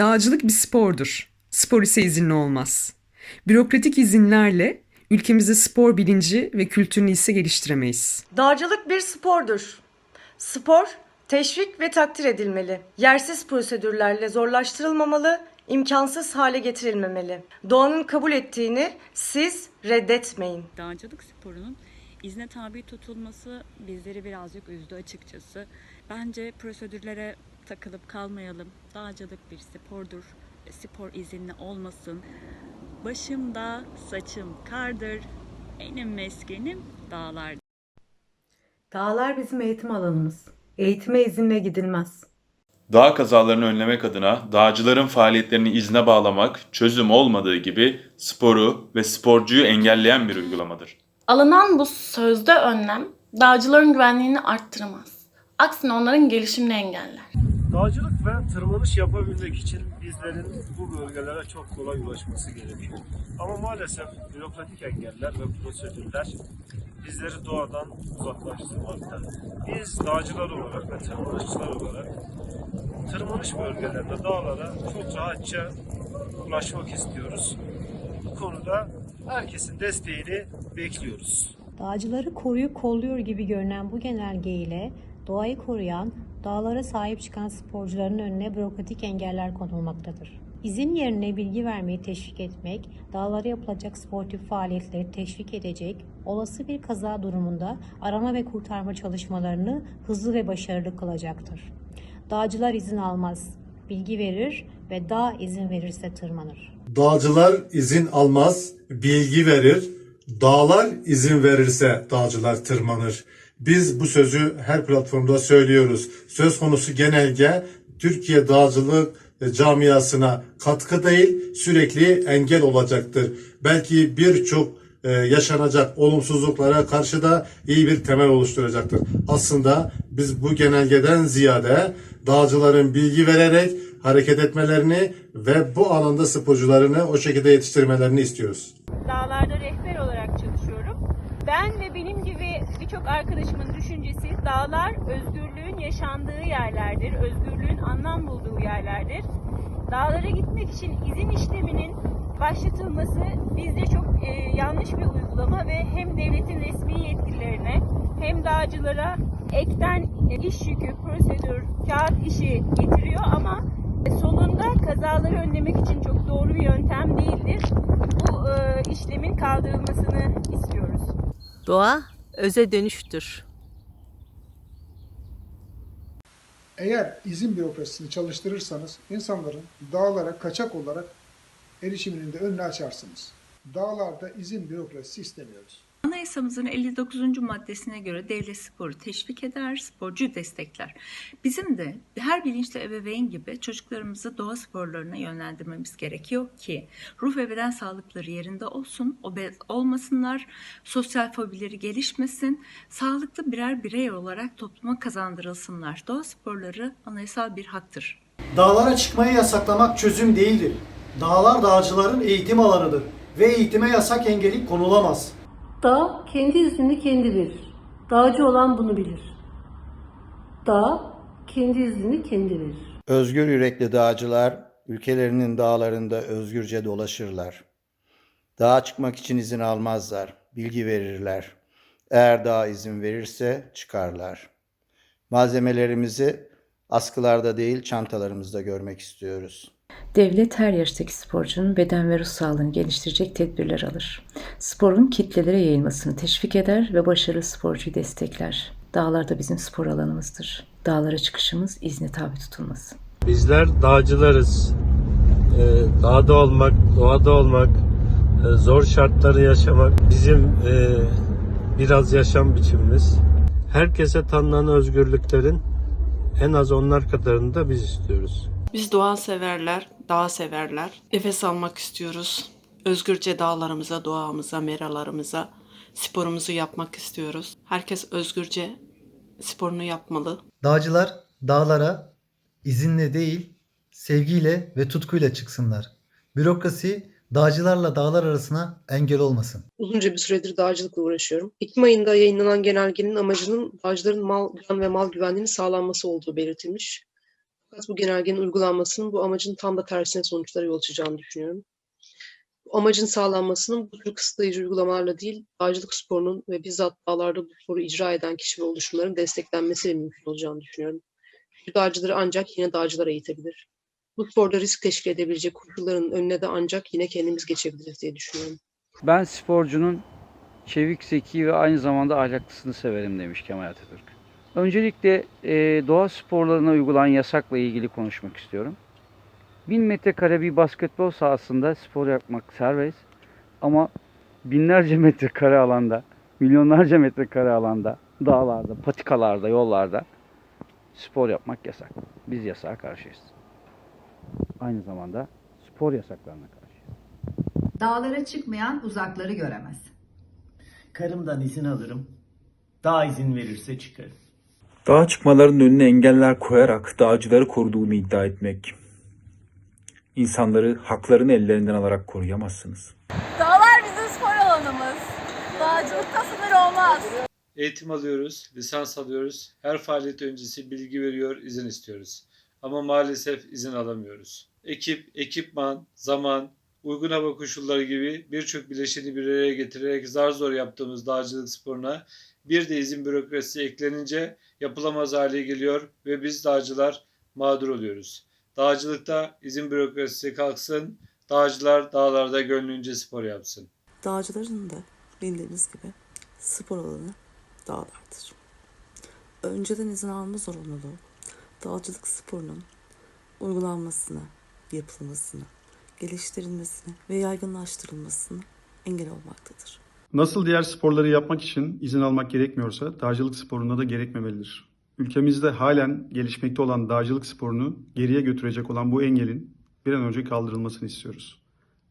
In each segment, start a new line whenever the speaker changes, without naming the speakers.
Dağcılık bir spordur. Spor ise izinli olmaz. Bürokratik izinlerle ülkemizde spor bilinci ve kültürünü ise geliştiremeyiz.
Dağcılık bir spordur. Spor teşvik ve takdir edilmeli. Yersiz prosedürlerle zorlaştırılmamalı, imkansız hale getirilmemeli. Doğanın kabul ettiğini siz reddetmeyin.
Dağcılık sporunun izne tabi tutulması bizleri birazcık üzdü açıkçası. Bence prosedürlere takılıp kalmayalım. Dağcılık bir spordur. Spor izinli olmasın. Başımda saçım kardır. Benim meskenim dağlar.
Dağlar bizim eğitim alanımız. Eğitime izinle gidilmez.
Dağ kazalarını önlemek adına dağcıların faaliyetlerini izne bağlamak çözüm olmadığı gibi sporu ve sporcuyu engelleyen bir uygulamadır.
Alınan bu sözde önlem dağcıların güvenliğini arttırmaz. Aksine onların gelişimini engeller.
Dağcılık ve tırmanış yapabilmek için bizlerin bu bölgelere çok kolay ulaşması gerekiyor. Ama maalesef bürokratik engeller ve prosedürler bizleri doğadan uzaklaştırmakta. Biz dağcılar olarak ve tırmanışçılar olarak tırmanış bölgelerinde dağlara çok rahatça ulaşmak istiyoruz. Bu konuda herkesin desteğini bekliyoruz.
Dağcıları koruyup kolluyor gibi görünen bu genelge ile doğayı koruyan, dağlara sahip çıkan sporcuların önüne bürokratik engeller konulmaktadır. İzin yerine bilgi vermeyi teşvik etmek, dağlara yapılacak sportif faaliyetleri teşvik edecek, olası bir kaza durumunda arama ve kurtarma çalışmalarını hızlı ve başarılı kılacaktır. Dağcılar izin almaz, bilgi verir ve dağ izin verirse tırmanır.
Dağcılar izin almaz, bilgi verir. Dağlar izin verirse dağcılar tırmanır. Biz bu sözü her platformda söylüyoruz. Söz konusu genelge Türkiye dağcılık camiasına katkı değil, sürekli engel olacaktır. Belki birçok e, yaşanacak olumsuzluklara karşı da iyi bir temel oluşturacaktır. Aslında biz bu genelgeden ziyade dağcıların bilgi vererek hareket etmelerini ve bu alanda sporcularını o şekilde yetiştirmelerini istiyoruz.
Dağlarda rehber olarak çalışıyorum. Ben ve benim gibi birçok arkadaşımın düşüncesi dağlar özgürlüğün yaşandığı yerlerdir, özgürlüğün anlam bulduğu yerlerdir. Dağlara gitmek için izin işleminin başlatılması bizce çok e, yanlış bir uygulama ve hem devletin resmi yetkililerine hem dağcılara ekten iş yükü, prosedür, kağıt işi getiriyor ama sonunda kazaları önlemek için çok doğru bir yöntem değildir. Bu e, işlemin kaldırılmasını istiyoruz.
Doğa öze dönüştür.
Eğer izin bürokrasisini çalıştırırsanız insanların dağlara kaçak olarak erişiminin de önünü açarsınız. Dağlarda izin bürokrasisi istemiyoruz.
Anayasamızın 59. maddesine göre devlet sporu teşvik eder, sporcu destekler. Bizim de her bilinçli ebeveyn gibi çocuklarımızı doğa sporlarına yönlendirmemiz gerekiyor ki ruh ve beden sağlıkları yerinde olsun, obez olmasınlar, sosyal fobileri gelişmesin, sağlıklı birer birey olarak topluma kazandırılsınlar. Doğa sporları anayasal bir haktır.
Dağlara çıkmayı yasaklamak çözüm değildir. Dağlar dağcıların eğitim alanıdır ve eğitime yasak engeli konulamaz.
Dağ kendi iznini kendi verir. Dağcı olan bunu bilir. Dağ kendi iznini kendi verir.
Özgür yürekli dağcılar ülkelerinin dağlarında özgürce dolaşırlar. Dağa çıkmak için izin almazlar, bilgi verirler. Eğer dağ izin verirse çıkarlar. Malzemelerimizi askılarda değil çantalarımızda görmek istiyoruz.
Devlet her yaştaki sporcunun beden ve ruh sağlığını geliştirecek tedbirler alır. Sporun kitlelere yayılmasını teşvik eder ve başarılı sporcuyu destekler. Dağlar da bizim spor alanımızdır. Dağlara çıkışımız izne tabi tutulmasın.
Bizler dağcılarız. Ee, dağda olmak, doğada olmak, e, zor şartları yaşamak bizim e, biraz yaşam biçimimiz. Herkese tanınan özgürlüklerin en az onlar kadarını da biz istiyoruz.
Biz doğa severler, dağ severler. Nefes almak istiyoruz. Özgürce dağlarımıza, doğamıza, meralarımıza sporumuzu yapmak istiyoruz. Herkes özgürce sporunu yapmalı.
Dağcılar dağlara izinle değil, sevgiyle ve tutkuyla çıksınlar. Bürokrasi dağcılarla dağlar arasına engel olmasın.
Uzunca bir süredir dağcılıkla uğraşıyorum. Ekim ayında yayınlanan genelgenin amacının dağcıların mal, can ve mal güvenliğinin sağlanması olduğu belirtilmiş.
Fakat bu genelgenin uygulanmasının bu amacın tam da tersine sonuçlara yol açacağını düşünüyorum. Bu amacın sağlanmasının bu tür kısıtlayıcı uygulamalarla değil, dağcılık sporunun ve bizzat dağlarda bu sporu icra eden kişi ve oluşumların desteklenmesiyle mümkün olacağını düşünüyorum. Çünkü dağcıları ancak yine dağcılar eğitebilir. Bu sporda risk teşkil edebilecek koşulların önüne de ancak yine kendimiz geçebiliriz diye düşünüyorum.
Ben sporcunun çevik, zeki ve aynı zamanda ahlaklısını severim demiş Kemal Atatürk. Öncelikle e, doğa sporlarına uygulanan yasakla ilgili konuşmak istiyorum. 1000 metrekare bir basketbol sahasında spor yapmak serbest ama binlerce metrekare alanda, milyonlarca metrekare alanda, dağlarda, patikalarda, yollarda spor yapmak yasak. Biz yasağa karşıyız. Aynı zamanda spor yasaklarına karşıyız.
Dağlara çıkmayan uzakları göremez.
Karımdan izin alırım. Dağ izin verirse çıkarım.
Dağa çıkmaların önüne engeller koyarak dağcıları koruduğunu iddia etmek. İnsanları haklarını ellerinden alarak koruyamazsınız.
Dağlar bizim spor alanımız. Dağcılıkta sınır olmaz.
Eğitim alıyoruz, lisans alıyoruz. Her faaliyet öncesi bilgi veriyor, izin istiyoruz. Ama maalesef izin alamıyoruz. Ekip, ekipman, zaman, uygun hava koşulları gibi birçok bileşeni bir araya getirerek zar zor yaptığımız dağcılık sporuna bir de izin bürokrasisi eklenince yapılamaz hale geliyor ve biz dağcılar mağdur oluyoruz. Dağcılıkta izin bürokrasisi kalksın, dağcılar dağlarda gönlünce spor yapsın.
Dağcıların da bildiğiniz gibi spor alanı dağlardır. Önceden izin alma zorunluluğu dağcılık sporunun uygulanmasına, yapılmasına, geliştirilmesine ve yaygınlaştırılmasına engel olmaktadır.
Nasıl diğer sporları yapmak için izin almak gerekmiyorsa dağcılık sporunda da gerekmemelidir. Ülkemizde halen gelişmekte olan dağcılık sporunu geriye götürecek olan bu engelin bir an önce kaldırılmasını istiyoruz.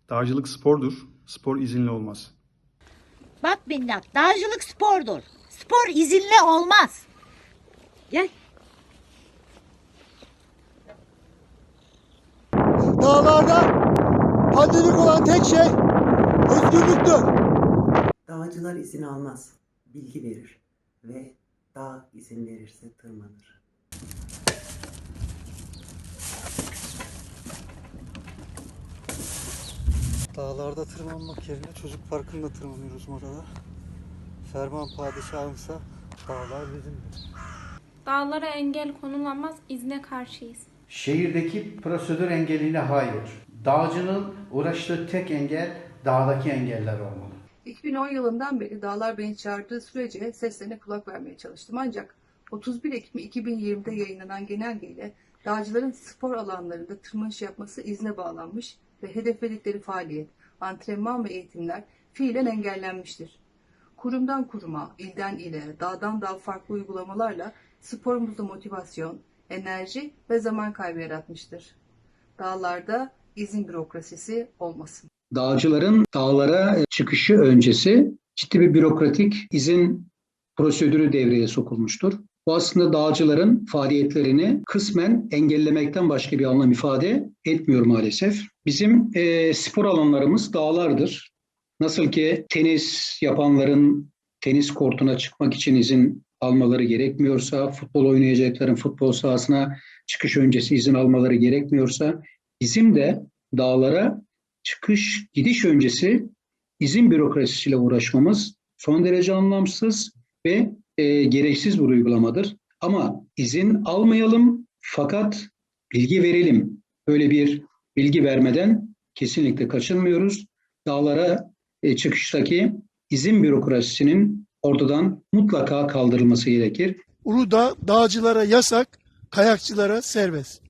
Dağcılık spordur, spor izinli olmaz.
Bak minnak, dağcılık spordur. Spor izinli olmaz. Gel.
Dağlarda haddilik olan tek şey özgürlüktür.
Dağcılar izin almaz, bilgi verir ve dağ izin verirse tırmanır.
Dağlarda tırmanmak yerine çocuk parkında tırmanıyoruz modada. Ferman padişahımsa dağlar bizimdir.
Dağlara engel konulamaz, izne karşıyız.
Şehirdeki prosedür engeline hayır. Dağcının uğraştığı tek engel dağdaki engeller olmalı.
2010 yılından beri Dağlar beni çağırdığı sürece seslerine kulak vermeye çalıştım. Ancak 31 Ekim 2020'de yayınlanan genelgeyle dağcıların spor alanlarında tırmanış yapması izne bağlanmış ve hedefledikleri faaliyet, antrenman ve eğitimler fiilen engellenmiştir. Kurumdan kuruma, ilden ile, dağdan dağa farklı uygulamalarla sporumuzda motivasyon, enerji ve zaman kaybı yaratmıştır. Dağlarda izin bürokrasisi olmasın.
Dağcıların dağlara çıkışı öncesi ciddi bir bürokratik izin prosedürü devreye sokulmuştur. Bu aslında dağcıların faaliyetlerini kısmen engellemekten başka bir anlam ifade etmiyor maalesef. Bizim e, spor alanlarımız dağlardır. Nasıl ki tenis yapanların tenis kortuna çıkmak için izin almaları gerekmiyorsa, futbol oynayacakların futbol sahasına çıkış öncesi izin almaları gerekmiyorsa, bizim de dağlara çıkış, gidiş öncesi izin bürokrasisiyle uğraşmamız son derece anlamsız ve e, gereksiz bir uygulamadır. Ama izin almayalım fakat bilgi verelim. Böyle bir bilgi vermeden kesinlikle kaçınmıyoruz. Dağlara e, çıkıştaki izin bürokrasisinin ortadan mutlaka kaldırılması gerekir.
Uludağ dağcılara yasak, kayakçılara serbest.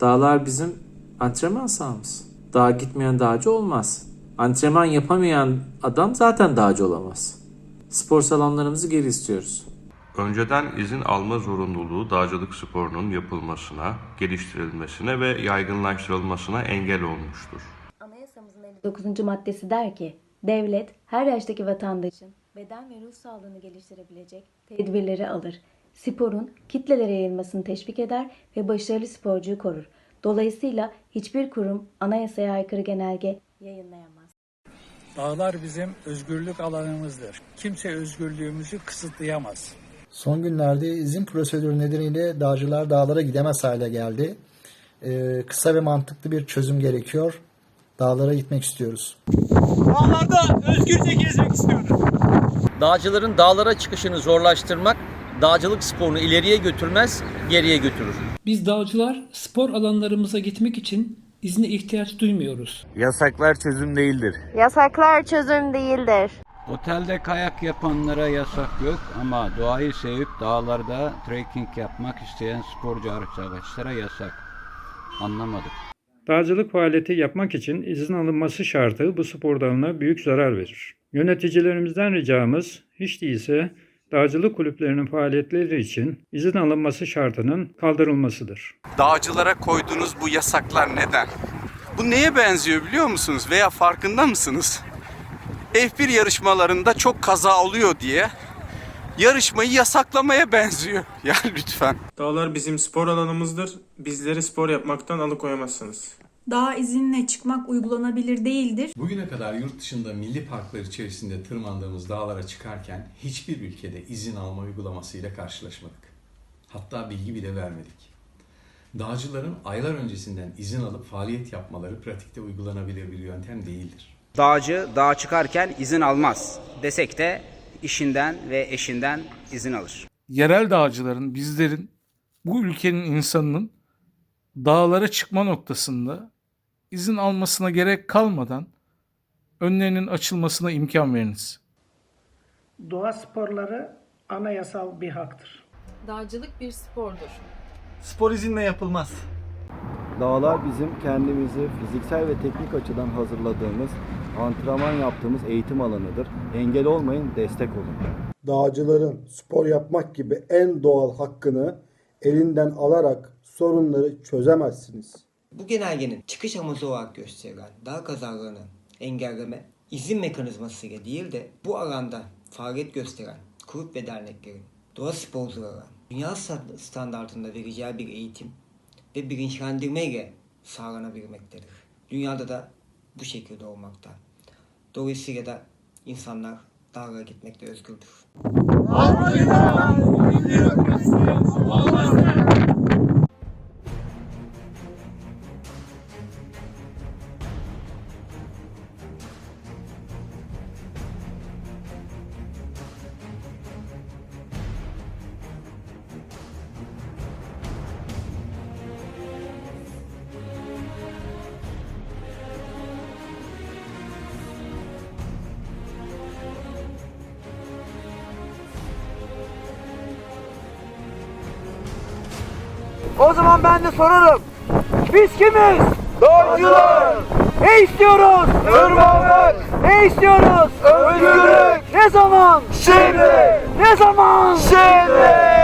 Dağlar bizim antrenman sahamız. Dağa gitmeyen dağcı olmaz. Antrenman yapamayan adam zaten dağcı olamaz. Spor salonlarımızı geri istiyoruz.
Önceden izin alma zorunluluğu dağcılık sporunun yapılmasına, geliştirilmesine ve yaygınlaştırılmasına engel olmuştur.
Anayasamızın 59. maddesi der ki, devlet her yaştaki vatandaşın beden ve ruh sağlığını geliştirebilecek tedbirleri alır. Sporun kitlelere yayılmasını teşvik eder ve başarılı sporcuyu korur. Dolayısıyla hiçbir kurum anayasaya aykırı genelge yayınlayamaz.
Dağlar bizim özgürlük alanımızdır. Kimse özgürlüğümüzü kısıtlayamaz.
Son günlerde izin prosedürü nedeniyle dağcılar dağlara gidemez hale geldi. Ee, kısa ve mantıklı bir çözüm gerekiyor. Dağlara gitmek istiyoruz.
Dağlarda özgürce gezmek istiyoruz.
Dağcıların dağlara çıkışını zorlaştırmak dağcılık sporunu ileriye götürmez, geriye götürür.
Biz dağcılar spor alanlarımıza gitmek için izne ihtiyaç duymuyoruz.
Yasaklar çözüm değildir.
Yasaklar çözüm değildir.
Otelde kayak yapanlara yasak yok ama doğayı sevip dağlarda trekking yapmak isteyen sporcu arkadaşlara yasak. Anlamadık.
Dağcılık faaliyeti yapmak için izin alınması şartı bu spor dalına büyük zarar verir. Yöneticilerimizden ricamız hiç değilse dağcılık kulüplerinin faaliyetleri için izin alınması şartının kaldırılmasıdır.
Dağcılara koyduğunuz bu yasaklar neden? Bu neye benziyor biliyor musunuz veya farkında mısınız? F1 yarışmalarında çok kaza oluyor diye yarışmayı yasaklamaya benziyor. Ya lütfen.
Dağlar bizim spor alanımızdır. Bizleri spor yapmaktan alıkoyamazsınız.
Dağ izinle çıkmak uygulanabilir değildir.
Bugüne kadar yurt dışında milli parklar içerisinde tırmandığımız dağlara çıkarken hiçbir ülkede izin alma uygulamasıyla karşılaşmadık. Hatta bilgi bile vermedik. Dağcıların aylar öncesinden izin alıp faaliyet yapmaları pratikte uygulanabilir bir yöntem değildir.
Dağcı dağa çıkarken izin almaz desek de işinden ve eşinden izin alır.
Yerel dağcıların, bizlerin, bu ülkenin insanının dağlara çıkma noktasında izin almasına gerek kalmadan önlerinin açılmasına imkan veriniz.
Doğa sporları anayasal bir haktır.
Dağcılık bir spordur.
Spor izinle yapılmaz.
Dağlar bizim kendimizi fiziksel ve teknik açıdan hazırladığımız, antrenman yaptığımız eğitim alanıdır. Engel olmayın, destek olun.
Dağcıların spor yapmak gibi en doğal hakkını elinden alarak sorunları çözemezsiniz.
Bu genelgenin çıkış amacı olarak gösterilen dağ kazalarını engelleme izin mekanizmasıyla değil de bu alanda faaliyet gösteren kulüp ve derneklerin doğa sporculara dünya standartında vereceği bir eğitim ve bilinçlendirme ile sağlanabilmektedir. Dünyada da bu şekilde olmakta. Dolayısıyla da insanlar dağlara gitmekte özgürdür.
O zaman ben de sorarım. Biz kimiz? Dağcılar. Ne istiyoruz? Tırmanmak. Ne istiyoruz? Özgürlük. Ne zaman? Şimdi. Ne zaman? Şimdi.